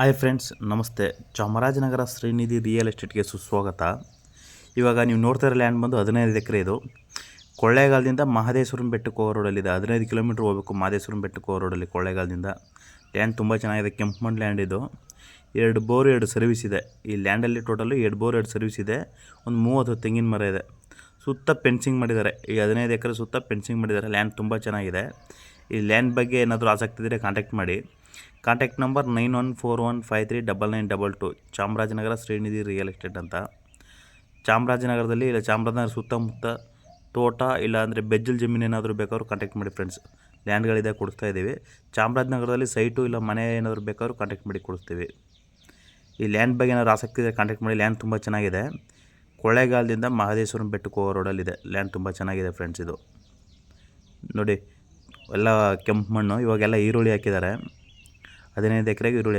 Hi friends ನಮಸ್ತೆ. Chamarajanagar Srinidhi real ಎಸ್ಟೇಟ್ಗೆ ಸುಸ್ವಾಗತ. ಇವಾಗ ನೀವು ನೋಡ್ತಾ ಇರೋ ಲ್ಯಾಂಡ್ ಬಂದು ಹದಿನೈದು ಎಕರೆ ಇದು. ಕೊಳ್ಳೇಗಾಲದಿಂದ ಮಹದೇಶ್ವರನ ಬೆಟ್ಟಕ್ಕೆ ಹೋಗೋ ರೋಡಲ್ಲಿದೆ ಹದಿನೈದು ಕಿಲೋಮೀಟ್ರ್ ಹೋಗಬೇಕು ಮಹದೇಶ್ವರನ ಬೆಟ್ಟಕ್ಕೆ ಹೋಗೋ ರೋಡಲ್ಲಿ ಕೊಳ್ಳೇಗಾಲದಿಂದ. ಲ್ಯಾಂಡ್ ತುಂಬ ಚೆನ್ನಾಗಿದೆ. ಕೆಂಪು ಮಣ್ಣು ಲ್ಯಾಂಡ್ ಇದು. ಎರಡು ಬೋರ್, ಎರಡು ಸರ್ವಿಸ್ ಇದೆ. ಈ ಲ್ಯಾಂಡಲ್ಲಿ ಟೋಟಲು ಎರಡು ಬೋರ್, ಎರಡು ಸರ್ವಿಸ್ ಇದೆ. ಒಂದು ಮೂವತ್ತು ತೆಂಗಿನ ಮರ ಇದೆ. ಸುತ್ತ ಪೆನ್ಸಿಂಗ್ ಮಾಡಿದ್ದಾರೆ. ಈ ಹದಿನೈದು ಎಕರೆ ಸುತ್ತ ಪೆನ್ಸಿಂಗ್ ಮಾಡಿದ್ದಾರೆ. ಲ್ಯಾಂಡ್ ತುಂಬ ಚೆನ್ನಾಗಿದೆ. ಈ ಲ್ಯಾಂಡ್ ಬಗ್ಗೆ ಏನಾದರೂ ಆಸಕ್ತಿ ಇದ್ದರೆ ಕಾಂಟ್ಯಾಕ್ಟ್ ಮಾಡಿ. Contact number nine one four one five three double nine double two. Chamarajanagar Srinidhi real estate ಅಂತ. ಚಾಮರಾಜನಗರದಲ್ಲಿ ಇಲ್ಲ, ಚಾಮರಾಜನಗರ ಸುತ್ತಮುತ್ತ ತೋಟ ಇಲ್ಲ ಅಂದರೆ ಬೆಜ್ಜಲ್ ಜಮೀನು ಏನಾದರೂ ಬೇಕಾದ್ರೂ ಕಾಂಟ್ಯಾಕ್ಟ್ ಮಾಡಿ ಫ್ರೆಂಡ್ಸ್ ಲ್ಯಾಂಡ್ಗಳಿದೆ ಕೊಡಿಸ್ತಾ ಇದ್ದೀವಿ. ಚಾಮರಾಜನಗರದಲ್ಲಿ ಸೈಟು ಇಲ್ಲ, ಮನೆ ಏನಾದರೂ ಬೇಕಾದ್ರೂ ಕಾಂಟ್ಯಾಕ್ಟ್ ಮಾಡಿ ಕೊಡಿಸ್ತೀವಿ. ಈ ಲ್ಯಾಂಡ್ ಬಗ್ಗೆ ಏನಾದ್ರು ಆಸಕ್ತಿ ಇದೆ ಕಾಂಟ್ಯಾಕ್ಟ್ ಮಾಡಿ ಲ್ಯಾಂಡ್ ತುಂಬ ಚೆನ್ನಾಗಿದೆ. ಕೊಳ್ಳೇಗಾಲದಿಂದ ಮಹದೇಶ್ವರನ ಬೆಟ್ಟಕ್ಕೆ ಹೋಗೋ ರೋಡಲ್ಲಿದೆ ಲ್ಯಾಂಡ್ ತುಂಬ ಚೆನ್ನಾಗಿದೆ ಫ್ರೆಂಡ್ಸ್ ಇದು. ನೋಡಿ, ಎಲ್ಲ ಕೆಂಪು ಮಣ್ಣು, ಇವಾಗೆಲ್ಲ ಈರುಳ್ಳಿ ಹಾಕಿದ್ದಾರೆ. ಹದಿನೈದು ಎಕರೆಗೆ ಈರುಳ್ಳಿ ಈರುಳ್ಳಿ